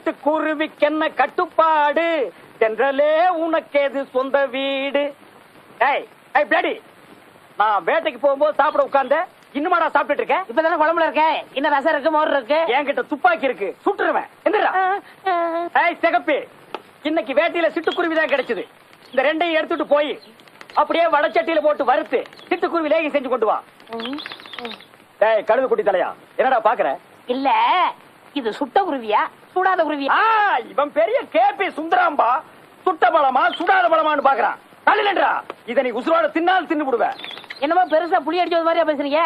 சிட்டுக்குருவிக்கென்ன கட்டுப்பாடு. தென்றலே உனக்கேது சொந்த வீடு. ஏய் ஏய் பிளடி. நான் வேட்டைக்கு போகும்போது சாப்பிட உட்கார்ந்தேன் இன்னுமாடா சாப்பிட்டுட்டு இருக்கேன் இப்பதானே குழம்புல இருக்கேன் இன்னும் ரசம் இருக்கு மோர் இருக்கு? என்கிட்ட துப்பாக்கி இருக்கு. சுட்டுருவேன். எந்திரா ஏய் சிகப்பி. இன்னைக்கு வேட்டையில சிட்டுக்குருவி தான் கிடைச்சது. இந்த ரெண்டையும் எடுத்துட்டு போய் அப்படியே வடச்சட்டியில போட்டு வறுத்து சிட்டுக்குருவி லேகி செஞ்சு கொண்டு வா. ஏய் கழுது குட்டி தலையா. என்னடா பாக்குற? இல்ல. இது சுட்ட குருவியா? சுடாத குருவியா? இவன் பெரிய கேபி சுந்தராம்பா. சுட்ட பழமா சுடாத பழமான்னு பாக்குறான். தள்ளிலன்றா இத நீ உசுரோட தின்னால் தின்னு விடுவேன் என்னமோ பெருசா புளி அடிச்சது மாதிரியா பேசுறீங்க?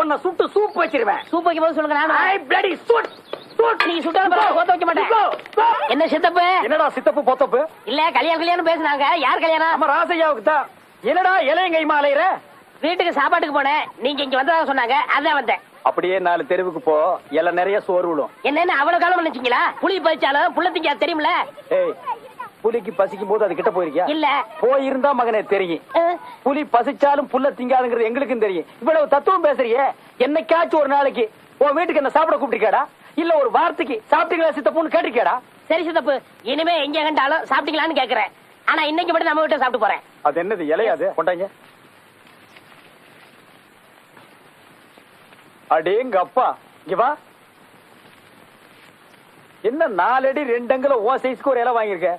உன்னை சுட்டு சூப் வச்சிருவேன். சூப் வைக்கும் போது சொல்லுங்க ஐ நானும் பிளடி சூட். சூட் நீங்க சுட்டாலும் பரவாயில்ல, கோத்த வைக்க மாட்டேன். என்ன சித்தப்பு? என்னடா சித்தப்பு பொத்தப்பு? இல்ல கல்யாணம் கல்யாணம் பேசுனாங்க. யார் கல்யாணம்? நம்ம ராசையாவுக்கு தான். என்னடா இலையங்கைமா அலையிற வீட்டுக்கு சாப்பாட்டுக்கு போனேன். நீங்க இங்க வந்ததா சொன்னாங்க. அதான் வந்தேன். அப்படியே நாலு தெருவுக்கு போ. இலை நிறைய சோறு விடும். என்னன்னு அவ்வளவு காலம் நினைச்சீங்களா? புளி பறிச்சாலும் புள்ள திங்க தெரியுமில? புலிக்கு பசிக்கும் போது அது கிட்ட போயிருக்கியா? இல்ல. போயிருந்தா மகனே தெரியும். புலி பசிச்சாலும் புல்ல திங்காதுங்கிறது எங்களுக்கும் தெரியும். இவ்வளவு தத்துவம் பேசுறியே. என்னைக்காச்சும் ஒரு நாளைக்கு உன் வீட்டுக்கு என்ன சாப்பிட கூப்பிட்டிருக்கேடா? இல்ல ஒரு வார்த்தைக்கு சாப்பிட்டீங்களா சித்தப்புன்னு கேட்டிருக்கேடா? சரி சித்தப்பு இனிமே எங்க கண்டாலும் சாப்பிட்டீங்களான்னு கேக்குறேன். ஆனா இன்னைக்கு மட்டும் நம்ம வீட்டை சாப்பிட்டு போறேன். அது என்னது இலையாது கொண்டாங்க. அடேங்க அப்பா. இங்க வா. என்ன நாலடி ரெண்டு அங்குல ஓ சைஸ்க்கு ஒரு இலை வாங்கியிருக்க?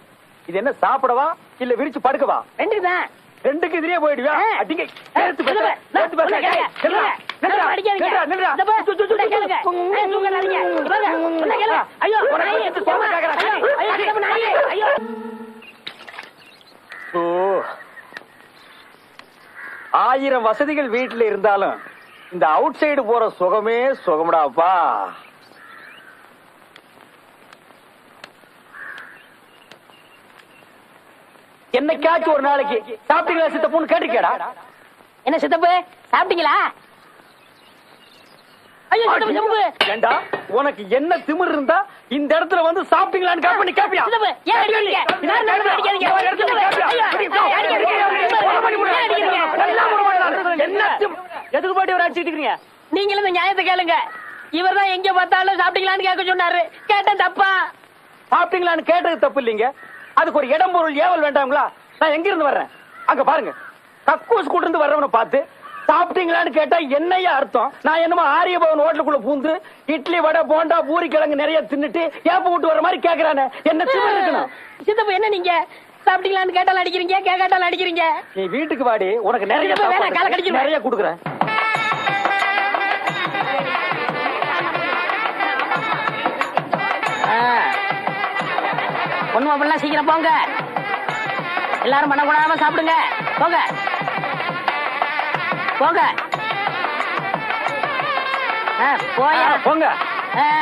இது என்ன சாப்பிடவா? இல்ல விரிச்சு படுக்கவா? ரெண்டுக்கு தான் ரெண்டுக்கு எதிரே போயிடுவியா? ஆ. அடிங்க. சேர்த்து பேச. சேர்த்து பேச. ஐயோ, உனக்கு ஐயோ, நாயே, ஐயோ. ஓ. ஆயிரம் வசதிகள் வீட்டுல இருந்தாலும் இந்த அவுட் சைடு போற சுகமே சுகம்டாப்பா. என்னைக்காச்சும் ஒரு நாளைக்கு சாப்பிட்டீங்களா சித்தப்புன்னு கேட்டிருக்கேடா. என்ன சித்தப்பு சாப்பிட்டீங்களா? ஏண்டா உனக்கு என்ன திமிர் இருந்தா இந்த இடத்துல வந்து சாப்பிட்டீங்களான்னு கேப்பியா சித்தப்பு, ஏன் அடிக்கிறீங்க? நான் நடந்து அடிக்காதீங்க. சித்தப்பு, ஐயோ, ஏன் அடிக்கிறீங்க? ஏன் அடிக்கிறீங்க? என்ன திமிர்? எதுக்கு பாட்டி ஒரு அடிச்சுட்டு இருக்கீங்க நீங்களும் இந்த நியாயத்தை கேளுங்க. இவர் தான் எங்க பார்த்தாலும் சாப்பிட்டீங்களான்னு கேட்க சொன்னாரு. கேட்டேன் தப்பா? சாப்பிட்டீங்களான்னு கேட்டது தப்பு இல்லைங்க. அதுக்கு ஒரு இடம் பொருள் ஏவல் வேண்டாங்களா நான் எங்க இருந்து வர்றேன்? அங்க பாருங்க. கக்கூஸ் கூட இருந்து வர்றவனை பார்த்து சாப்பிட்டீங்களான்னு கேட்டா என்னையா அர்த்தம்? நான் என்னமோ ஆரிய பவன் ஹோட்டலுக்குள்ள பூந்து இட்லி வடை போண்டா பூரி கிழங்கு நிறைய தின்னுட்டு ஏப்ப விட்டு வர மாதிரி கேக்குறானே. என்ன திமிர் இருக்கணும்? சித்தப்பு என்ன நீங்க? சாப்பிட்டீங்களான்னு கேட்டாலும் அடிக்கிறீங்க கேட்காட்டாலும் அடிக்கிறீங்க. நீ வீட்டுக்கு வாடி உனக்கு நிறைய. நிறைய குடுக்குறேன். ஒண்ணும் அப்படிலாம் சீக்கிரம் போங்க. எல்லாரும் பண்ணக்கூடாம சாப்பிடுங்க. போங்க. போங்க. போயா. போங்க.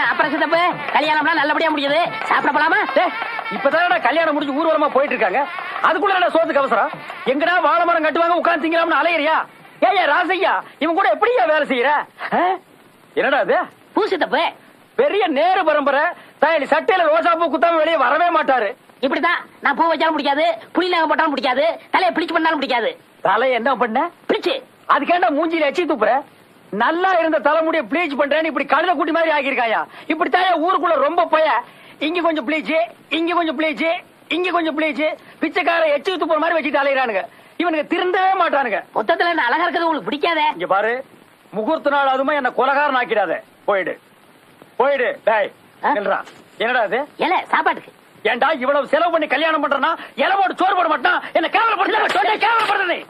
அப்புறம் சித்தப்பு கல்யாணம்லாம் நல்லபடியா முடியுது. சாப்பிட போலாமா? டேய், இப்பதானடா கல்யாணம் முடிஞ்சு ஊர்வலமா போயிட்டு இருக்காங்க அதுக்குள்ள சோத்துக்கு அவசரம்? எங்கடா வாழை மரம் கட்டுவாங்க உட்கார்ந்து திங்கலாம்னு அலையறியா? ஏய்யா ராசையா இவன் கூட எப்படியா வேலை செய்யற? என்னடா இது? பூ சித்தப்பு பெரிய நேரு பரம்பரை. தாயலி சட்டையில ரோசா பூ குத்தாம வெளியே வரவே மாட்டாரு. இப்படிதான் நான் பூ வச்சாலும் பிடிக்காது புளி நாங்க போட்டாலும் பிடிக்காது தலையை பிடிச்சு பண்ணாலும் பிடிக்காது தலை என்ன பண்ண? பிடிச்சு. அதுக்கேண்டா மூஞ்சில எச்சி துப்புற நல்லா இருந்த தலைமுடிய ப்ளீச் பண்றேன்னு இப்படி கழுத குட்டி மாதிரி ஆகியிருக்காயா? இப்படி ஊருக்குள்ள ரொம்ப பய. இங்க கொஞ்சம் ப்ளீச் இங்க கொஞ்சம் ப்ளீச் இங்க கொஞ்சம் ப்ளீச் பிச்சைக்கார எச்சி துப்புற மாதிரி வச்சுட்டு அலையிறானுங்க. இவனுக்கு திருந்தவே மாட்டானுங்க. மொத்தத்துல என்ன அழகா இருக்கிறது உங்களுக்கு பிடிக்காதே? இங்க பாரு முகூர்த்த நாள் அதுமா என்ன கொலகாரன் ஆக்கிடாத போயிடு. போயிடு. டேய் என்னடா இது? இல்ல சாப்பாட்டுக்கு. ஏன்டா இவ்வளவு செலவு பண்ணி கல்யாணம் பண்றனா இலவோடு சோறு போட மாட்டான் என்ன கேவலப்படுத்த கேவலப்படுத்த